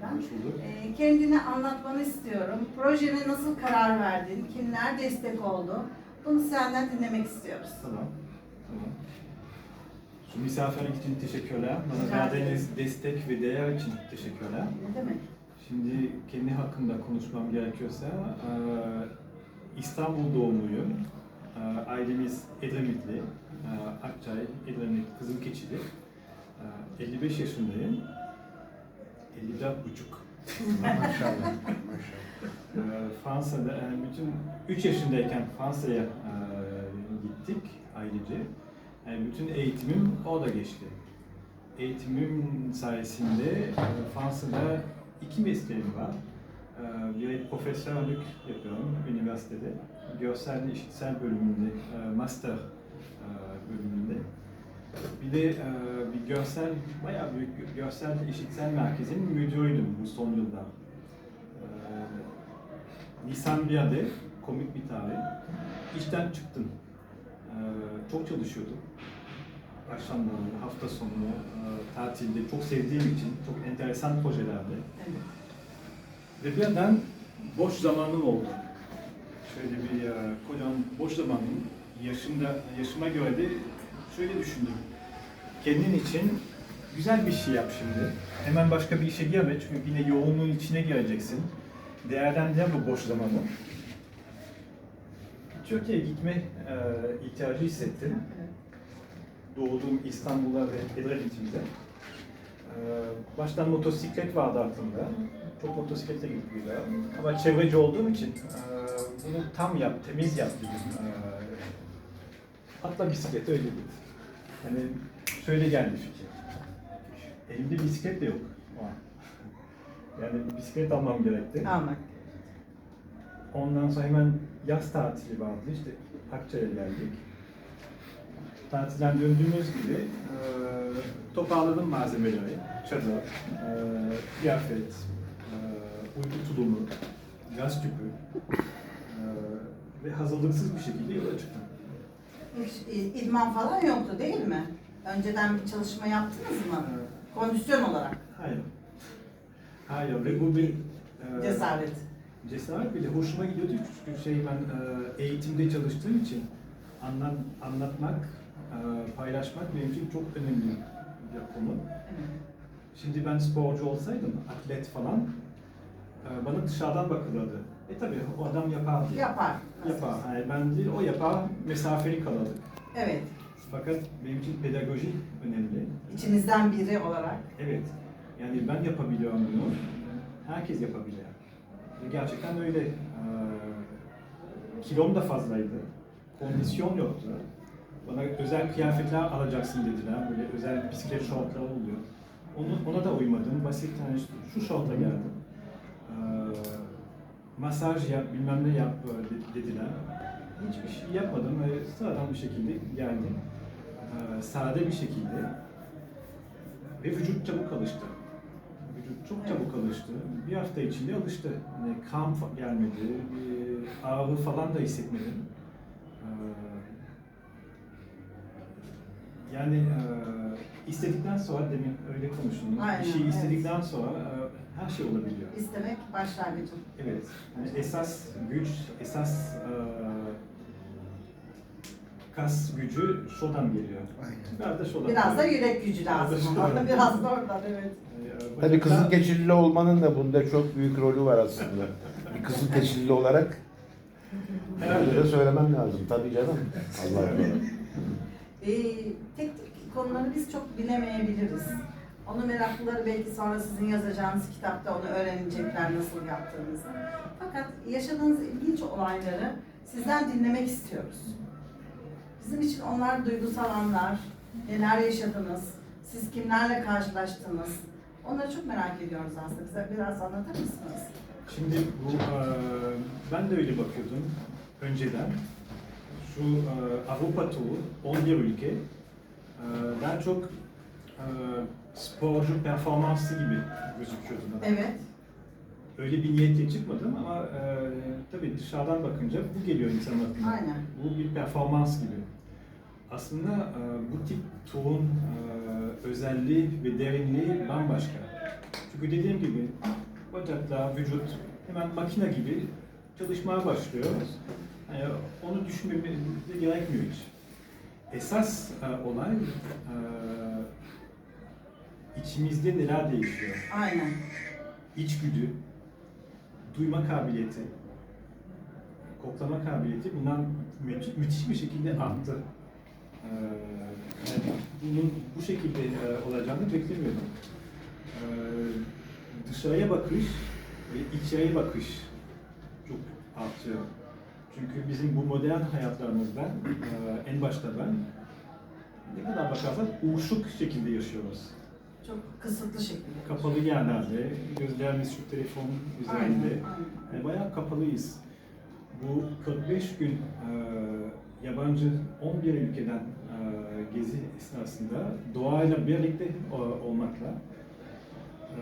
tekrardan. Bulduk. Ee, kendini anlatmanı istiyorum. Projene nasıl karar verdin? Kimler destek oldu? Bunu senden dinlemek istiyoruz. Tamam. Tamam. Şu misafirlik için teşekkürler. Bana verdiğiniz destek ve değer için teşekkürler. Ne demek? Şimdi kendi hakkında konuşmam gerekiyorsa eee, İstanbul doğumluyum. Eee, Ailemiz Edremitli. Eee, Akçay, Edremit, Kızılkeçili. Eee, 55 yaşındayım. 54 buçuk. Maşallah. Maşallah. Eee, Fransa'da yani bütün 3 yaşındayken Fransa'ya eee, gittik ailece. Yani bütün eğitimim orada geçti. Eğitimim sayesinde eee, Fransa'da iki mesleğim var. Eee, Bir profesörlük yapıyorum üniversitede. Görsel işitsel bölümünde, master bölümünde. Bir de görsel, bayağı büyük bir görsel işitsel merkezin müdürüydüm bu son yılda. Eee, Nisan 1'de komik bir tarih. İşten çıktım. Eee, çok çalışıyordum. Akşamları, hafta sonu, eee, tatilde çok sevdiğim için çok enteresan projelerde. Evet. Ve birden boş zamanım oldu. Şöyle bir eee, kocaman boş zamanım. Yaşımda, yaşıma göre de şöyle düşündüm. Kendin için güzel bir şey yap şimdi. Hemen başka bir işe girme çünkü yine yoğunluğun içine gireceksin. Değerlendir bu boş zamanı. Türkiye'ye gitme eee, ihtiyacı hissettim. Doğduğum İstanbul'a ve Edremit'imize. Ee, baştan motosiklet vardı aklımda. Çok motosikletle gittik Ama çevreci olduğum için e, bunu tam yap, temiz yap dedim. Ee, atla bisiklet öyle dedi. Hani şöyle geldi fikir. Elimde bisiklet de yok. o an. Yani bisiklet almam gerekti. Almak. Ondan sonra hemen yaz tatili vardı. İşte Akçay'a geldik. Tatilden döndüğümüz gibi e, toparladım malzemeleri. Çadır, e, kıyafet, e, uyku tulumu, gaz tüpü e, ve hazırlıksız bir şekilde yola çıktım. Hiç idman falan yoktu değil mi? Önceden bir çalışma yaptınız mı? E, Kondisyon olarak. hayır. Hayır ve bu bir e, Cesaret. Cesaret bile hoşuma gidiyordu çünkü şey ben e, eğitimde çalıştığım için anlat, anlatmak, e, paylaşmak benim için çok önemli bir konu. Evet. Şimdi ben sporcu olsaydım, atlet falan, e, bana dışarıdan bakılırdı. E tabi o adam yapardı. Yapar. Yapar. Yani ben değil, o yapar, mesafeli kalırdık. Evet. Fakat benim için pedagoji önemli. İçimizden biri olarak. Evet. Yani ben yapabiliyorum bunu. Herkes yapabilir. Ve gerçekten öyle. Ee, kilom da fazlaydı. Kondisyon yoktu. Bana özel kıyafetler alacaksın dediler. Böyle özel bisiklet şortlar oluyor. Onu, ona da uymadım. Basit hani şu şortla geldim. Ee, masaj yap, bilmem ne yap dediler. Hiçbir şey yapmadım ve sıradan bir şekilde geldim. Ee, sade bir şekilde. Ve vücut çabuk alıştı. Vücut çok çabuk alıştı. Bir hafta içinde alıştı. Yani kramp gelmedi, bir ağrı falan da hissetmedim. Ee, yani e, istedikten sonra demin öyle konuştuğumuz Aynen, bir şey evet. istedikten sonra e, her şey olabiliyor. İstemek başlangıcı. Evet. Yani esas güç, esas e, kas gücü şuradan geliyor. Aynen. Biraz da şuradan. Biraz da yürek gücü lazım. Biraz da- Biraz da oradan evet. Ee, Tabii bacaklar- Kızılkeçilili olmanın da bunda çok büyük rolü var aslında. Bir Kızılkeçilili olarak Herhalde. de söylemem lazım. Tabii canım. Allah Allah. Ee, teknik konuları biz çok bilemeyebiliriz. Onu meraklıları belki sonra sizin yazacağınız kitapta onu öğrenecekler nasıl yaptığınızı. Fakat yaşadığınız ilginç olayları sizden dinlemek istiyoruz. Bizim için onlar duygusal anlar, neler yaşadınız, siz kimlerle karşılaştınız, onları çok merak ediyoruz aslında. Bize biraz anlatır mısınız? Şimdi bu e, ben de öyle bakıyordum önceden. Şu e, Avrupa turu 11 ülke e, daha çok e, sporcu performansı gibi gözüküyordu bana. Evet, Öyle bir niyetle çıkmadım ama e, tabii dışarıdan bakınca bu geliyor insan aklına. aynen. Bu bir performans gibi. Aslında e, bu tip turun e, özelliği ve derinliği bambaşka. Çünkü dediğim gibi bacaklar, vücut hemen makine gibi çalışmaya başlıyor. Yani onu düşünmemiz de gerekmiyor hiç. Esas e, olay e, içimizde neler değişiyor. Aynen. İçgüdü, duyma kabiliyeti, koklama kabiliyeti bundan müthiş, müthiş bir şekilde arttı. Yani bunun bu şekilde e, olacağını beklemiyordum. Ee, dışarıya bakış ve içeriye bakış çok artıyor. Çünkü bizim bu modern hayatlarımızda e, en başta ben ne kadar bakarsan uğuşuk şekilde yaşıyoruz. Çok kısıtlı şekilde. Kapalı yerlerde, gözlerimiz şu telefon üzerinde. Aynen. Yani bayağı kapalıyız. Bu 45 gün e, yabancı 11 ülkeden e, gezi esnasında doğayla birlikte olmakla e,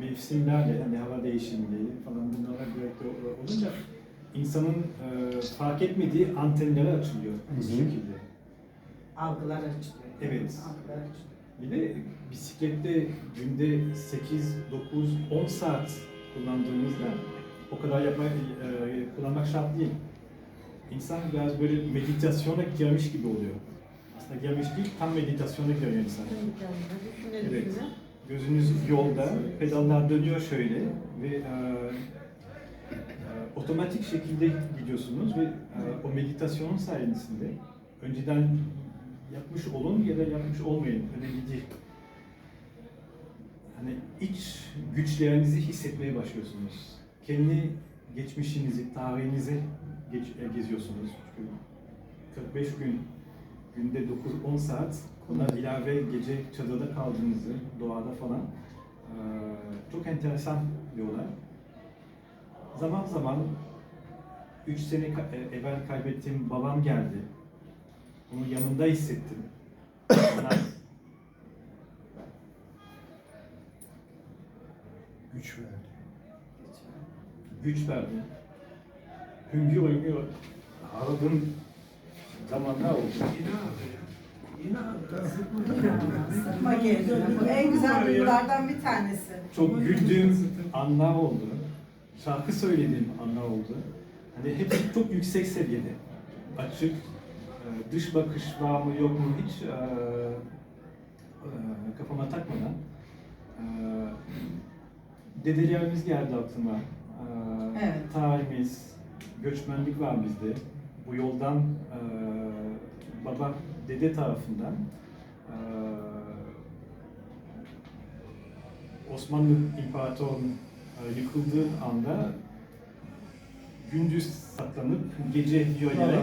mevsimlerle, yani hava değişimleri falan bunlarla birlikte ol- olunca insanın e, fark etmediği antenleri açılıyor bu şekilde. Algılar açılıyor. Evet. Algılar açılıyor. Bir de bisiklette günde 8, 9, 10 saat kullandığımızda o kadar yapma, e, kullanmak şart değil. İnsan biraz böyle meditasyona girmiş gibi oluyor. Aslında girmiş değil, tam meditasyona giriyor insan. Evet. Gözünüz yolda, pedallar dönüyor şöyle ve e, e, otomatik şekilde gidiyorsunuz ve e, o meditasyonun sayesinde önceden yapmış olun ya da yapmış olmayın önemli değil. Hani iç güçlerinizi hissetmeye başlıyorsunuz. Kendi geçmişinizi, tarihinizi geç, e, geziyorsunuz. Çünkü 45 gün, günde 9-10 saat buna ilave gece çadırda kaldığınızı, doğada falan e, çok enteresan bir olay. Zaman zaman 3 sene e, evvel kaybettiğim babam geldi. Onu yanımda hissettim. Bana Güç verdi. güç verdi. Hüngür hüngür ağladığım zamanlar oldu. Sırma geliyor. Bu en güzel duygulardan bir tanesi. Çok güldüğüm anlar oldu. Şarkı söylediğim anlar oldu. Hani hepsi çok yüksek seviyede. Açık, e, dış bakış var mı yok mu hiç e, e, kafama takmadan. Dedelerimiz geldi aklıma. Evet. Tarihimiz, göçmenlik var bizde. Bu yoldan baba, dede tarafından Osmanlı İmparatorluğu'nun yıkıldığı anda gündüz saklanıp gece yönelerek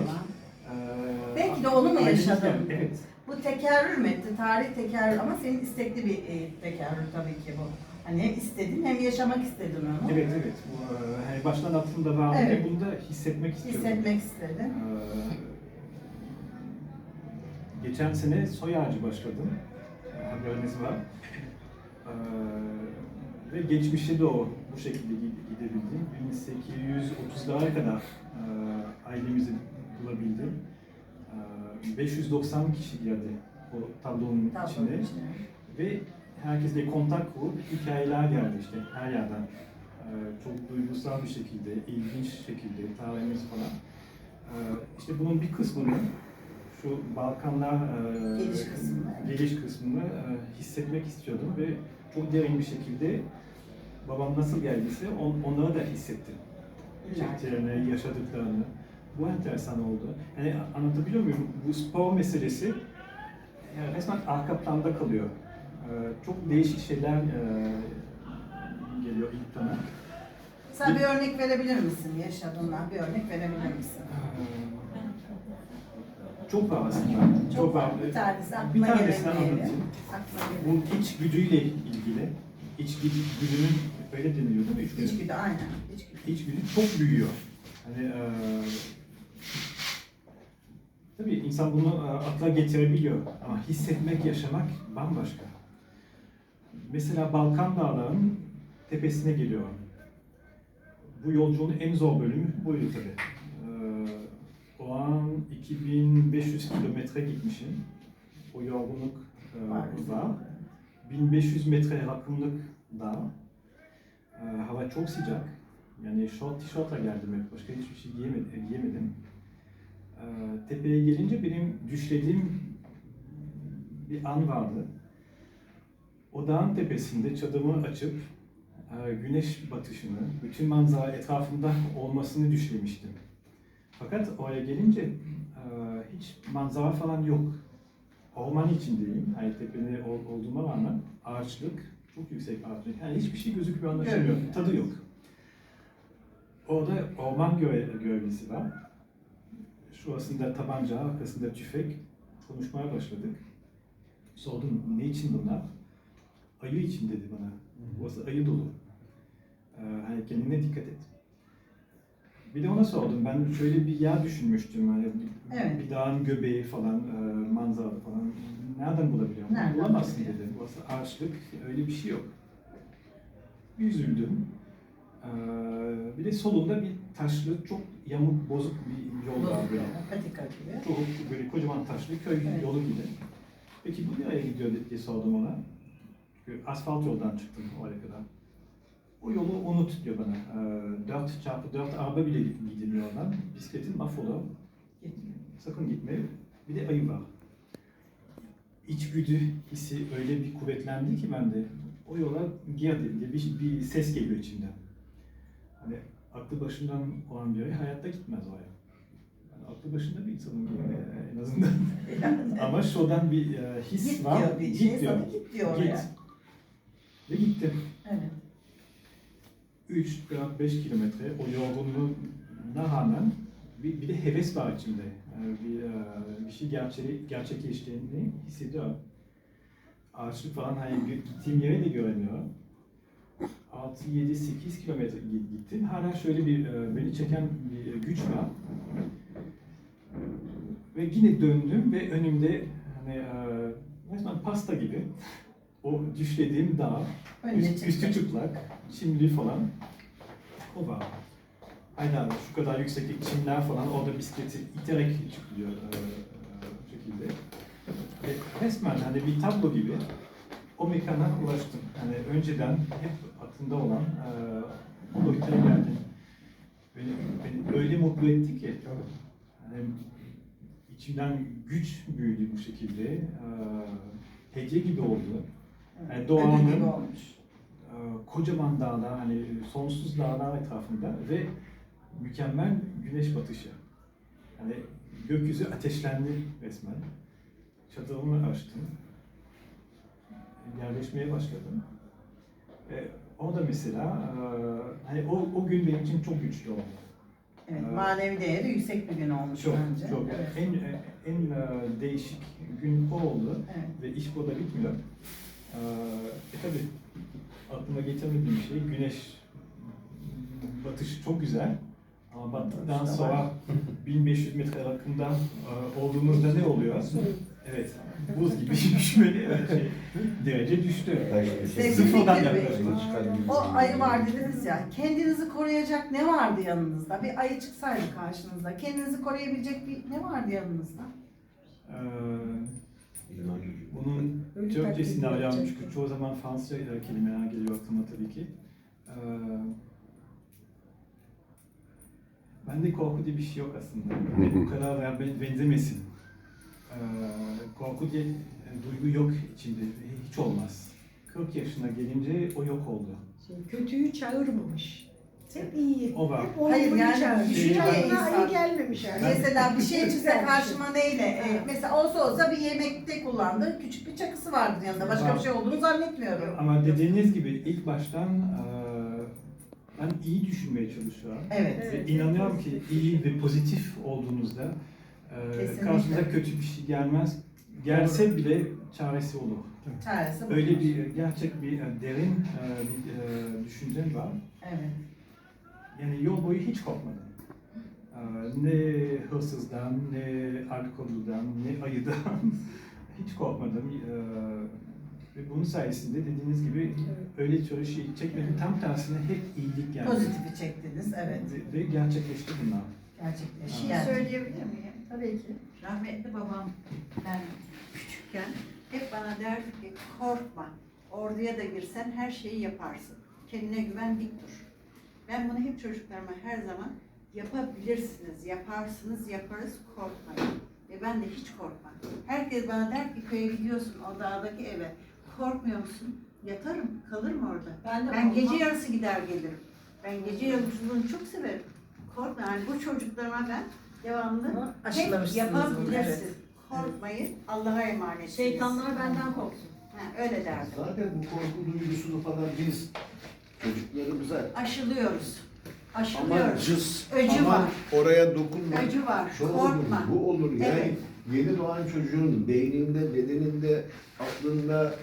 Belki de onu mu yaşadın? Evet. Bu tekerrür mü etti? Tarih tekerrür ama senin istekli bir tekerrür tabii ki bu. Hani hem istedin hem yaşamak istedin onu. Evet evet. Bu, hani baştan aklımda vardı Evet. ve bunu da hissetmek istiyorum. Hissetmek istedin. Ee, geçen sene soy ağacı başladım. Ee, Haberiniz var. Ee, ve geçmişe doğru bu şekilde gi- gidebildim. 1830'lara kadar e, ailemizi bulabildim. Ee, 590 kişi geldi o tablonun Tablonun içine. içine. Ve herkesle kontak kurup hikayeler geldi işte her yerden. Ee, çok duygusal bir şekilde, ilginç şekilde, tarihimiz falan. Ee, işte bunun bir kısmını, şu Balkanlar e, Geliş kısmını. geliş kısmını e, hissetmek istiyordum ve çok derin bir şekilde babam nasıl geldiyse on, onları da hissettim. Çektiklerini, yaşadıklarını. Bu enteresan oldu. Yani anlatabiliyor muyum? Bu spor meselesi yani resmen arka planda kalıyor. Ee, çok değişik şeyler e, geliyor ilk plana. Sen bir örnek verebilir misin yaşadığından? Bir örnek verebilir misin? Çok var aslında. Çok var. Bir tanesi Bir aklıma diyelim. anlatayım. Bunun iç güdüyle ilgili. İç güdü, güdünün öyle deniliyor değil mi? İç güdü. İçgüdü aynen. İçgüdü. İçgüdü çok büyüyor. Hani e, tabii insan bunu e, akla getirebiliyor ama hissetmek, yaşamak bambaşka. Mesela Balkan Dağları'nın tepesine geliyorum. Bu yolculuğun en zor bölümü buydu tabii. E, o an 2500 kilometre gitmişim. O yorgunluk e, var. 1500 metre rakımlık. Ee, hava çok sıcak. Yani short tişörtle geldim hep. Başka hiçbir şey giyemedim. giyemedim. Tepeye gelince benim düşlediğim bir an vardı. O dağın tepesinde çadırımı açıp e, güneş batışını, bütün manzara etrafımda olmasını düşlemiştim. Fakat oraya gelince e, hiç manzara falan yok. Orman içindeyim. Yani tepede ol- olduğuma rağmen ağaçlık, çok yüksek ağaçlık. Yani hiçbir şey gözükmüyor, anlaşılmıyor. Görünmüyor. Tadı yok. Orada orman göre- görevlisi var. Şurasında tabanca, arkasında tüfek. Konuşmaya başladık. Sordum ne için bunlar? Ayı için dedi bana. Burası ayı dolu. Ee, hani kendine dikkat et. Bir de ona sordum. Ben şöyle bir yer düşünmüştüm. Bir, Evet. bir dağın göbeği falan, e, manzara falan. Nereden bulabiliyorum? Nereden Bulamazsın bulabilirim? dedi. Burası ağaçlık, öyle bir şey yok. Bir üzüldüm. Ee, bir de solunda bir taşlı, çok yamuk, bozuk bir yol var böyle. Patika gibi. Çok böyle kocaman taşlı köy Evet. yolu gibi. Peki bu nereye gidiyor diye sordum ona. Çünkü asfalt yoldan çıktım oraya kadar. O yolu unut diyor bana. Ee, 4 çarpı 4 araba bile gidilmiyor oradan. Bisikletin mahvolur. Gitmiyor. Sakın gitme. Bir de ayı var. İçgüdü hissi öyle bir kuvvetlendi ki bende. O yola girdi diye bir, bir ses geliyor içimden. Hani aklı başından olan biri hayatta gitmez oraya. Yani aklı başında bir insanın e, en azından. Ama şuradan bir e, his git var. diyor bir şey Git diyor. sana git diyor. Git. Ve gittim. Evet. 3, 4, 5 kilometre o yorgunluğuna rağmen bir, bir de heves var içimde. Yani bir, e, bir şey gerçeği, gerçekleştiğini hissediyorum. Ağaçlık falan hani gittiğim yere de göremiyorum. 6, 7, 8 kilometre gi- gittim. Hala şöyle bir e, beni çeken bir güç var. Ve yine döndüm ve önümde hani e, resmen pasta gibi o düşlediğim dağ Üst, üstü çıplak, çimli falan. O var. Aynen şu kadar yükseklik çimler falan orada bisikleti iterek çıkıyor e, e, şekilde. Ve resmen hani bir tablo gibi o mekana ulaştım. Hani önceden hep aklımda olan e, o noktaya geldim. Beni, beni öyle mutlu etti ki hani içimden güç büyüdü bu şekilde. E, hediye gibi oldu. Yani Ödül doğanın e, kocaman dağlar, hani sonsuz dağlar etrafında ve mükemmel güneş batışı. Yani gökyüzü ateşlendi resmen. Çadırımı açtım. Yerleşmeye başladım. E, o da mesela, e, hani o, o gün benim için çok güçlü oldu. Evet, Ee, manevi değeri yüksek bir gün olmuş Çok, bence. çok. Evet. En, en e, değişik gün o oldu. Evet. Ve iş burada bitmiyor. Ee, e tabi aklıma getirmediğim şey güneş batışı çok güzel. Ama battıktan sonra var. 1500 metre yakında e, olduğumuzda ne oluyor? Evet, buz gibi düşmeli evet, şey, derece düştü. Sıfırdan Bey, yaklaştık. O ayı var dediniz ya, kendinizi koruyacak ne vardı yanınızda? Bir ayı çıksaydı karşınızda, kendinizi koruyabilecek bir ne vardı yanınızda? Ee, bunun Ölü Türkçesini arıyorum çünkü çoğu zaman Fransızca kelimeler geliyor aklıma tabii ki. Ee, bende korku diye bir şey yok aslında. Ve bu kadar da ben- benzemesin. Ee, korku diye e, duygu yok içimde. Hiç olmaz. 40 yaşına gelince o yok oldu. Kötüyü çağırmamış. Hep iyi. O var. Hep Hayır, yani çağırmış. şey Hiç var. ayına İnsan- ayı gelmemiş yani. Mesela bir şey çıksa Güzel karşıma neyle? e, mesela olsa olsa bir yemekte kullandığı küçük bir çakısı vardır yanında. Başka Var. bir şey olduğunu zannetmiyorum. Ama dediğiniz gibi ilk baştan e, ben iyi düşünmeye çalışıyorum. Evet. Evet. Ve inanıyorum ki iyi ve pozitif olduğunuzda e, Kesinlikle. karşınıza kötü bir şey gelmez. Gelse bile çaresi olur. Çaresi bu. Öyle bir gerçek bir e, derin e, bir e, düşüncem var. Evet. Yani yol boyu hiç korkmadım. Ne hırsızdan, ne alkolden, ne ayıdan hiç korkmadım. E, ve bunun sayesinde dediğiniz gibi öyle şöyle şey çekmedim. Tam tersine hep iyilik geldi. Pozitifi çektiniz, evet. Ve, ve gerçekleşti bunlar. Gerçekleşti. Bir şey Yani. söyleyebilir miyim? Tabii ki. Rahmetli babam ben küçükken hep bana derdi ki korkma. Orduya da girsen her şeyi yaparsın. Kendine güven dik dur. Ben bunu hep çocuklarıma her zaman yapabilirsiniz, yaparsınız, yaparız, korkmayın. Ve ben de hiç korkmam. Herkes bana der ki köye gidiyorsun o dağdaki eve. Korkmuyor musun? Yatarım, kalırım orada. Ben de Ben gece yarısı gider gelirim. Ben gece yolculuğunu çok severim. Korkma yani bu çocuklarıma ben devamlı hep yapabilirsin. evet. Korkmayın, Allah'a emanet. Şeytanlar benden korksun. Ha, öyle derdim. Zaten bu korku duygusunu falan biz çocuklarımıza Aşılıyoruz. aman Aşılıyoruz. cız, Öcü aman var. oraya dokunma. Öcü var. Şu olur, Korkma. bu olur. Yani Evet. yeni doğan çocuğun beyninde, bedeninde, aklında,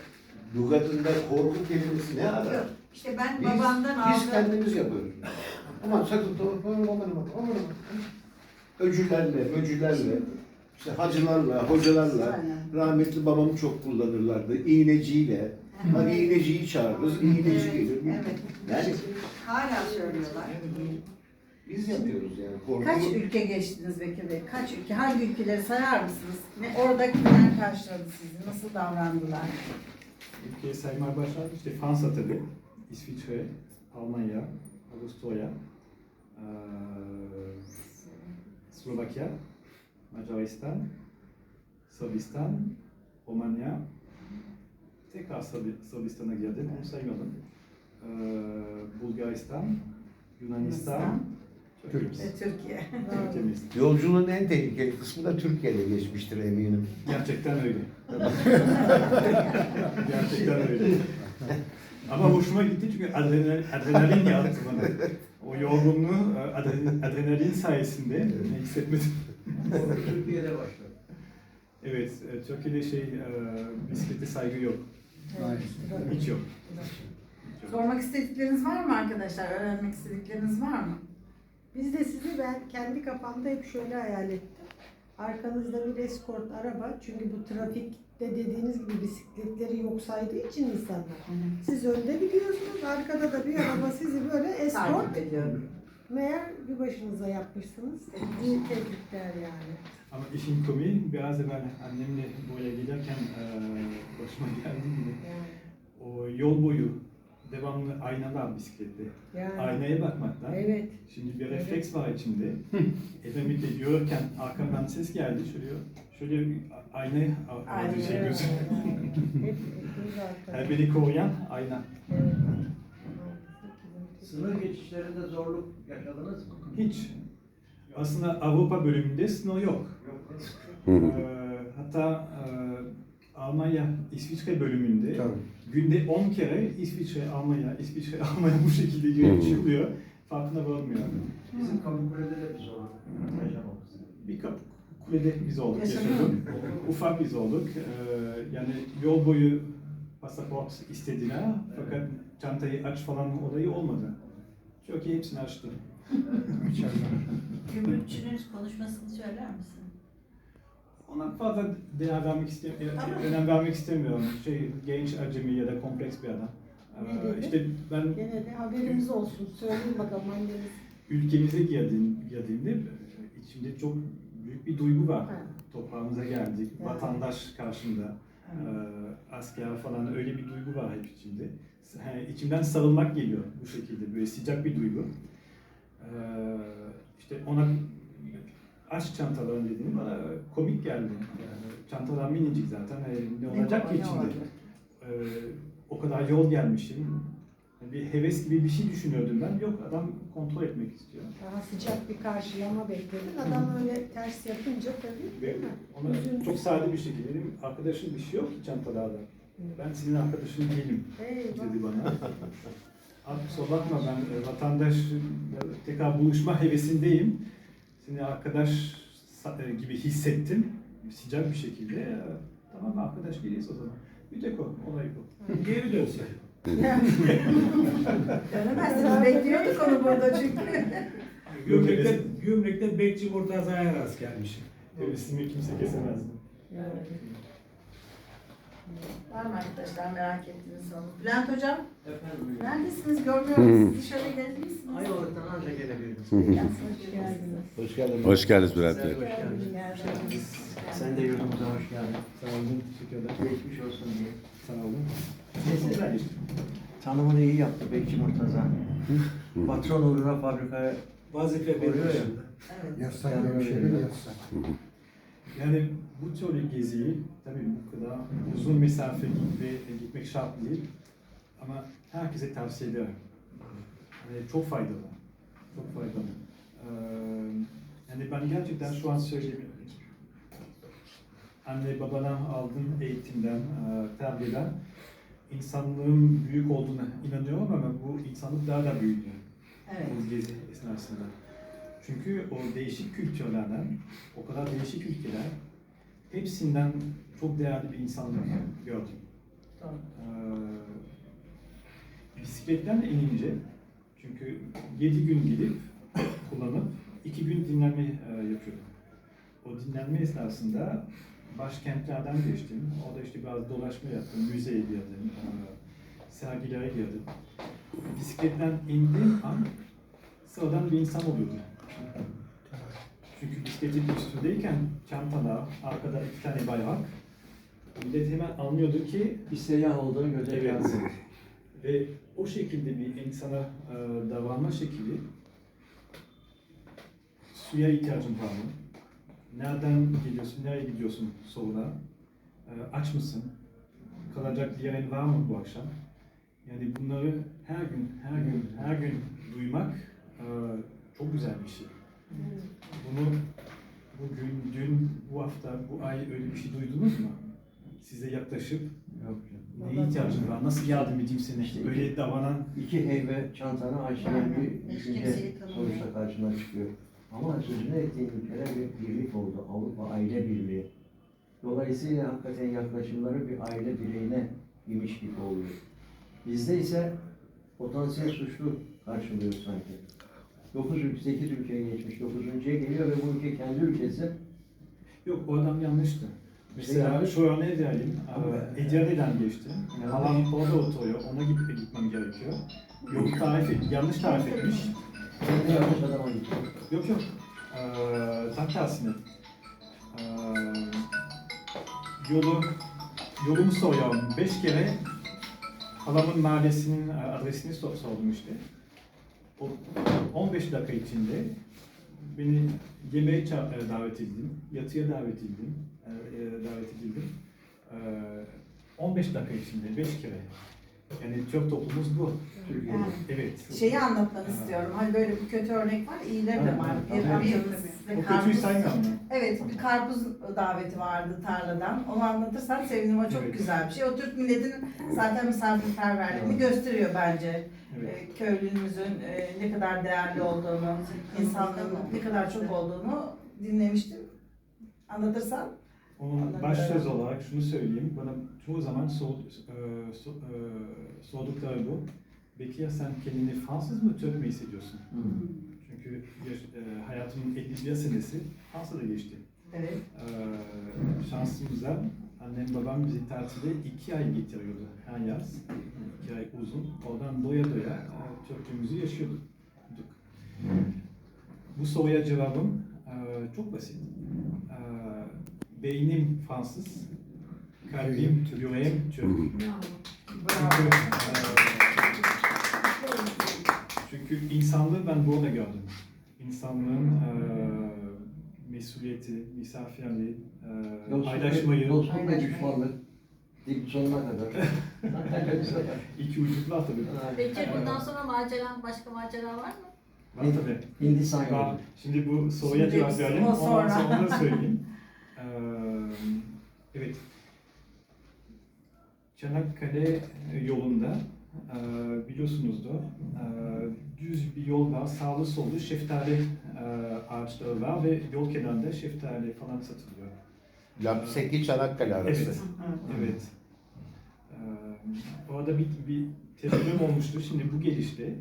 lügatında korku kelimesi ne arar? Yok. İşte ben Biz, babamdan biz aldım. kendimiz yapıyoruz. Aman sakın aman aman aman aman aman. Öcülerle, öcülerle, işte hacılarla, hocalarla, Aynen. rahmetli babam çok kullanırlardı. İğneciyle. Hani iğneciyi çağırırız, iğneci Evet, gelir. evet. Yani Hala söylüyorlar. biz yapıyoruz yani. Korku, Kaç ülke geçtiniz Bekir Bey? Kaç ülke? Hangi ülkeleri sayar mısınız? Ne, orada kimler karşıladı sizi? Nasıl davrandılar? Ülkeyi saymaya başladık. İşte Fransa tabii, İsviçre, Almanya, Avusturya, eee, Slovakya, Macaristan, Sırbistan, Romanya, tekrar Sırbi- Sırbistan'a girdim, onu saymadım. Eee, Bulgaristan, Yunanistan, Türkiye. Türkiye'miz. Yolculuğun en tehlikeli kısmı da Türkiye'de geçmiştir eminim. Gerçekten öyle. Gerçekten öyle. Ama hoşuma gitti çünkü adrenalin, adrenalin yaptı bana. O yorgunluğu e, adrenalin, adrenalin sayesinde hissetmedim. Türkiye'de başladı. Evet, e, Türkiye'de şey, e, bisiklete saygı yok. Hiç yok. Hiç yok. Sormak istedikleriniz var mı arkadaşlar? Öğrenmek istedikleriniz var mı? Biz de sizi ben kendi kafamda hep şöyle hayal ettim. Arkanızda bir eskort araba çünkü bu trafikte dediğiniz gibi bisikletleri yok saydığı için insanlar. Siz önde gidiyorsunuz, arkada da bir araba sizi böyle eskort Takip ediyorum. Meğer bir başınıza yapmışsınız. İyi tebrikler yani. Ama işin komiği biraz evvel annemle buraya gelirken e, başıma geldi gibi. Yani, O yol boyu devamlı ayna var bisiklette. yani. Aynaya bakmaktan. Evet. Şimdi bir refleks var içimde. Efendim de yürürken arkamdan ses geldi. Şöyle şöyle bir ayna Ayna, şey evet. gözü. Her beni koruyan ayna. Evet. Sınır geçişlerinde zorluk yaşadınız mı? Hiç. Aslında Avrupa bölümünde sınır yok. Ee, hatta e, Almanya, İsviçre bölümünde günde 10 kere İsviçre, Almanya, İsviçre, Almanya bu şekilde girip çıkılıyor. Farkına varmıyor. Bizim Kapıkule'de de bir zorluk yaşamamışsınız. Bir kapı kulede biz olduk, yaşadım. Ufak biz olduk. Ee, yani yol boyu pasaport istediler fakat çantayı aç falan olayı olmadı. Çok iyi hepsini açtım. Gümrükçünün konuşmasını söyler misin? Ona fazla değer vermek istemiyorum, Ama- önem vermek istemiyorum. Şey, genç, acemi ya da kompleks bir adam. Ne Ee, dedi? işte ben Gene de haberimiz olsun. Söyleyin bakalım anneniz. ülkemize girdiğim, girdiğimde içimde çok büyük bir duygu var. Ha. Toprağımıza geldik, Yani. vatandaş karşımda, ee, asker falan öyle bir duygu var hep içimde. Yani içimden sarılmak geliyor bu şekilde, böyle sıcak bir duygu. Ee, işte ona aşk çantalarını dediğim bana komik geldi. Yani çantalar minicik zaten, ee, ne olacak ki içinde? Ee, o kadar yol gelmişim. Bir heves gibi bir şey düşünüyordum ben. Yok adam kontrol etmek istiyor. Daha sıcak bir karşılama bekledin. Adam öyle ters yapınca tabii Ve değil mi? ona Üzüntü. çok sade bir şekilde dedim, arkadaşın bir şey yok ki çantalarda. Ben senin arkadaşın değilim dedi bana. Abi kusura bakma ben e, vatandaş e, tekrar buluşma hevesindeyim. Seni arkadaş e, gibi hissettim. Sıcak bir şekilde. Tamam arkadaş değiliz o zaman. Bir tek o, olay bu. Geri dönse. Dönemezsiniz. Bekliyorduk onu burada çünkü. Gümrükte, gümrükte bekçi Murtaza'ya rast gelmişim. Hevesimi kimse kesemezdi. Evet. Var mı arkadaşlar merak ettiğiniz soru? Bülent Hocam, Efendim. neredesiniz? Görmüyorum sizi. Dışarı gelir misiniz? Ayvalık'tan anca gelebiliriz. Hoş geldiniz. Hoş geldin. Hoş geldiniz Bülent Sen Bey. hoş geldin. Geldiniz. Sen de yurdumuza hoş geldin. Sağ olun, teşekkür ederim. Geçmiş olsun diye. Sağ olun. Güzel geçti. Tanımını iyi yaptı Bekçi Murtaza. Patron uğruna fabrikaya Vazife bir Oluyor ya. Yazsak Yani böyle bir şey yazsak. Yani bu tür geziyi tabii bu kadar uzun mesafe gitme, gitmek şart değil. Ama herkese tavsiye ederim. Yani çok faydalı. Çok faydalı. Ee, yani ben gerçekten şu an söyleyeyim. Anne babadan aldığım eğitimden, e, terbiyeden insanlığın büyük olduğuna inanıyorum ama bu insanlık daha da büyüdü Evet. bu gezi esnasında. Çünkü o değişik kültürlerden, o kadar değişik ülkeler, hepsinden çok değerli bir insanlık gördüm. Ee, bisikletten inince, çünkü 7 gün gidip kullanıp 2 gün dinlenme e, yapıyordum. O dinlenme esnasında başkentlerden geçtim. Orada işte biraz dolaşma yaptım, müzeye girdim, e, sergilere girdim. Bisikletten indiğim an sıradan bir insan oluyordu. Bisikletin üstündeyken çantalar, arkada iki tane bayrak, millet hemen anlıyordu ki bir seyyah olduğunu Evet. gösterdi. ve o şekilde bir insana e, davranma şekli suya ihtiyacın var mı? Nereden geliyorsun, nereye gidiyorsun sorular? E, aç mısın? Kalacak bir yerin var mı bu akşam? Yani bunları her gün, her gün, her gün duymak e, çok güzel bir şey. Bunu bugün, dün, bu hafta, bu ay öyle bir şey duydunuz mu? Size yaklaşıp Yok canım. neye ihtiyacın var, nasıl yardım edeyim sana? İşte Öyle davranan İki heybe çantanı açlayan bir Hiç düşünce kimseyi tanımıyor. sonuçta karşına çıkıyor. Ama sözünü ettiğin ülkeler bir birlik oldu. Avrupa aile birliği. Dolayısıyla hakikaten yaklaşımları bir aile bireyine imiş gibi oluyor. Bizde ise potansiyel suçlu karşılıyor sanki. 9 ülke, 8 ülkeye geçmiş, 9. geliyor ve bu ülke kendi ülkesi. Yok o adam yanlıştı. Mesela yanlış. şu örneği Ee, Edirne'den. Yanlış. Halam orada oturuyor. Ona gidip gitmem gerekiyor. Yok tarif yanlış tarif etmiş. Kendi yanlış adama gitti. Yok yok. Ee, tam tersine. Ee, yolu yolumu soruyorum. Beş kere halamın mahallesinin adresini sor- sordum işte. O 15 dakika içinde beni yemeğe e, davet edildim, yatıya davet edildim, e, e, davet edildim. Ee, 15 dakika içinde 5 kere. Yani Türk toplumumuz bu. Yani Evet. şeyi anlatmanı istiyorum. Hani böyle bir kötü örnek var, iyileri de Evet, var. Bir evet. O size kötüyü karpuz, ben. evet bir karpuz daveti vardı tarladan. Onu anlatırsan sevinirim. O çok Evet. güzel bir şey. O Türk milletinin zaten misafirperverliğini Evet. gösteriyor bence. Evet. Ee, köylümüzün e, ne kadar değerli olduğunu, insanlığın ne kadar çok olduğunu dinlemiştim. Anlatırsan Onun baş söz olarak şunu söyleyeyim. Bana çoğu zaman sor, e, so, e, sordukları bu. Bekir sen kendini Fransız mı Türk mü hissediyorsun? Çünkü e, hayatımın 51 senesi Fransa'da geçti. evet. E, şansımıza annem babam bizi tatile iki ay getiriyordu her yaz. İki ay uzun. Oradan doya doya e, Türkçemizi yaşıyorduk. Bu soruya cevabım e, çok basit. E, beynim Fransız, kalbim, yüreğim Türk. Çünkü, e, çünkü insanlığı ben burada gördüm. İnsanlığın e, mesuliyeti, misafirliği, e, paylaşmayı, Dostluk ve düşmanlık. Dik sonuna kadar. iki uçluklar tabii. Peki bundan sonra macera, başka macera var mı? Var tabii. Hindistan yolu. şimdi bu vereyim. o Ondan sonra. söyleyeyim. Ee, evet. Çanakkale yolunda biliyorsunuzdur düz bir yol var. Sağlı sollu şeftali e, ağaçları var ve yol kenarında şeftali falan satılıyor. Lapseki Çanakkale arası. Evet. Evet. Ee, orada bir, bir tecrübem olmuştu. Şimdi bu gelişte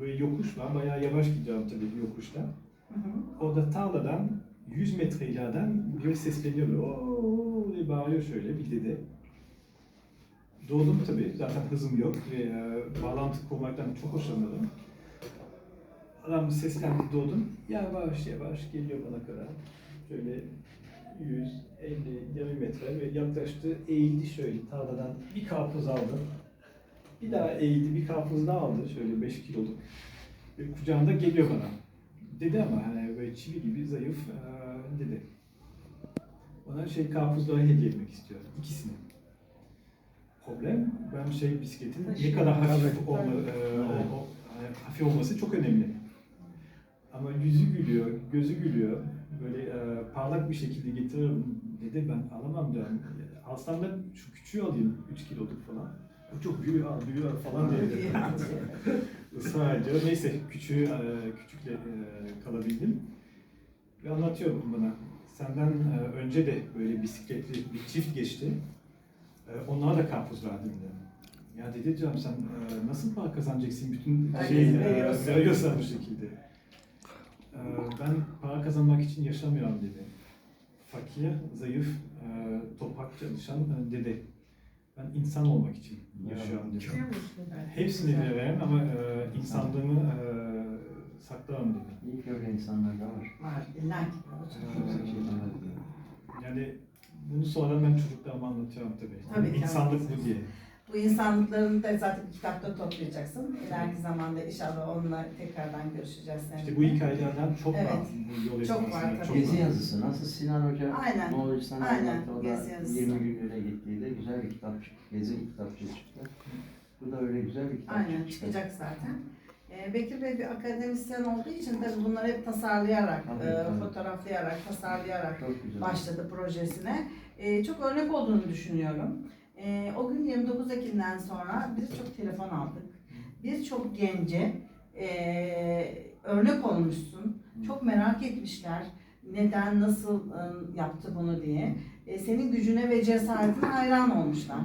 böyle yokuş var. Bayağı yavaş gidiyorum tabii bu yokuşta. Hı hı. Orada tarladan 100 metre ileriden biri sesleniyor. böyle, "Oo" diye bağırıyor şöyle bir dede. Doğdum tabii. Zaten hızım yok ve e, bağlantı kurmaktan çok hoşlanıyorum. Adam seslendi doğdum. Yavaş yavaş geliyor bana kadar. Şöyle 150 yarım metre ve yaklaştı, eğildi şöyle tarladan bir karpuz aldı. Bir daha eğildi, bir karpuz daha aldı şöyle 5 kiloluk. Ve kucağında geliyor bana. Dedi ama hani böyle çivi gibi zayıf eee, dedi. Bana şey karpuzları hediye etmek istiyor. ikisini. Problem ben şey bisikletin ne kadar hafif olma, eee, o- o- hani hafif olması çok önemli. Ama yüzü gülüyor, gözü gülüyor. Böyle e, parlak bir şekilde getiririm dedi. Ben alamam diyorum. Alsam da şu küçüğü alayım. 3 kiloluk falan. O çok büyüyor, al, büyüyor falan dedi. Israr ediyor. Neyse küçüğü, e, küçükle e, kalabildim. Ve anlatıyor bana. Senden e, önce de böyle bisikletli bir çift geçti. E, onlara da karpuz verdim dedi. Ya dedi diyorum sen e, nasıl para kazanacaksın bütün şey veriyorsun. e, bu şekilde. E, ben para kazanmak için yaşamıyorum dedi. Fakir, zayıf, e, toprak çalışan e, dedi. Ben insan olmak için yaşıyorum dedi. Hepsini veririm ama e, insanlığımı e, saklarım dedi. İyi ki öyle insanlar da var. Var, illa ki. Yani bunu sonra ben çocuklarıma anlatıyorum tabii. Tabii ki, İnsanlık bu diye. Bu insanlıklarını da zaten bir kitapta toplayacaksın. İleriki zamanda inşallah onunla tekrardan görüşeceğiz seninle. İşte bu hikayelerden çok Evet. var bu yol Çok esnasında. var tabii. Çok Gezi yazısı nasıl Sinan Hoca Aynen. Moğolistan'a Aynen, anlattı. O gezi da yazısı. 20 günlüğüne gittiğinde güzel bir kitap çıktı. Gezi kitapçı çıktı. Bu da öyle güzel bir kitap Aynen çıktı. çıkacak zaten. Ee, Bekir Bey bir akademisyen olduğu için tabii bunları hep tasarlayarak, Tabii, e, tabii. fotoğraflayarak, tasarlayarak başladı projesine. Ee, çok örnek olduğunu düşünüyorum. Ee, o gün 29 Ekim'den sonra birçok telefon aldık. Birçok gence e, örnek olmuşsun. Çok merak etmişler. Neden, nasıl e, yaptı bunu diye. E, senin gücüne ve cesaretine hayran olmuşlar.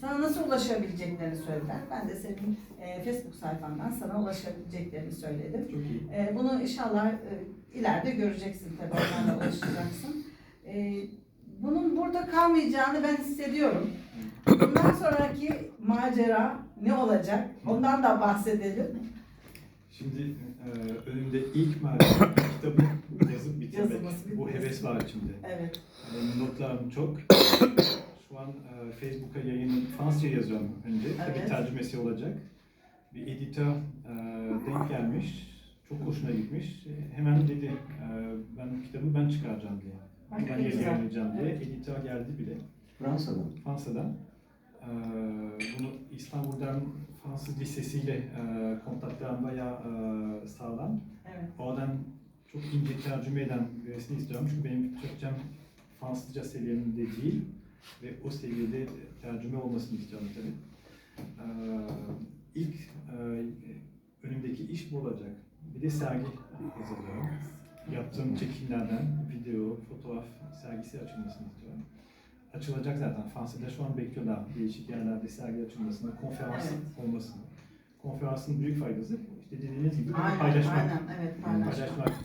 Sana nasıl ulaşabileceklerini söylediler. Ben de senin e, Facebook sayfandan sana ulaşabileceklerini söyledim. Çok iyi. E, bunu inşallah e, ileride göreceksin tabii onlarla ulaşacaksın. E, bunun burada kalmayacağını ben hissediyorum. Bundan sonraki macera ne olacak? Ondan da bahsedelim. Şimdi e, önümde ilk macera kitabı yazıp bitirmek. Yazılması, Bu bitmesi. heves var içimde. Evet. Yani notlarım çok. An e, Facebook'a yayını Fransızca yazıyorum önce. Tabii Evet. tercümesi olacak. Bir editör e, denk gelmiş. Çok hoşuna gitmiş. E, Hemen dedi e, ben kitabı ben çıkaracağım diye. Bak Ben yayınlayacağım diye. Editör geldi bile. Fransa'dan. Fransa'dan. Ee, bunu İstanbul'dan Fransız lisesiyle e, kontaklarım bayağı e, sağlam. Evet. Oradan çok ince tercüme eden birisini istiyorum çünkü benim Türkçem Fransızca seviyemde değil ve o seviyede tercüme olmasını istiyorum tabii. Ee, ilk e, önümdeki iş bu olacak. Bir de sergi hazırlıyorum. Yaptığım çekimlerden video, fotoğraf sergisi açılmasını istiyorum açılacak zaten. Fransa'da şu an bekliyorlar değişik yerlerde sergi açılmasını, konferans Evet. olmasını. Konferansın büyük faydası işte dediğiniz gibi Aynen, paylaşmak. aynen, evet paylaşmak. Paylaşmak.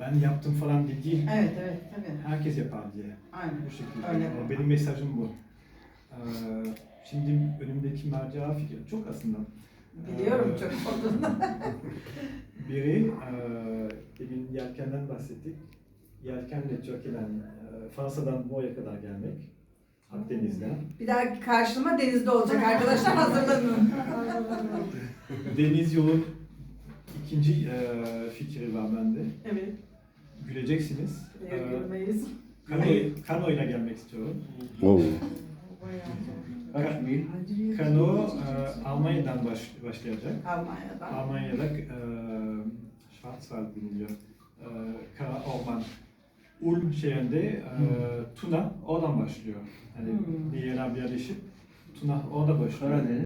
Ben yaptım falan diye değil, Evet, evet, tabii. herkes yapar diye. Aynen. Bu şekilde. Öyle. Yani Benim mesajım bu. Ee, şimdi önümdeki macera fikri çok aslında. Biliyorum Ee, çok olduğunu. Biri, e, demin yelkenden bahsettik. Yelkenle Türkiye'den, e, Fransa'dan Boğa'ya kadar gelmek. Akdeniz'den. Bir daha karşılama denizde olacak arkadaşlar hazırlanın. Deniz yolun ikinci e, fikri var bende. evet. Güleceksiniz. Buraya E, görmeyiz. kano, kanoyla gelmek istiyorum. Mil? Kano e, Almanya'dan baş, başlayacak. Almanya'dan. Almanya'da e, Schwarzwald deniliyor. E, Kara Orman. Ulm şehrinde e, Tuna oradan başlıyor. Hani Hmm. bir yerler birleşip Tuna orada başlıyor. Karadeniz.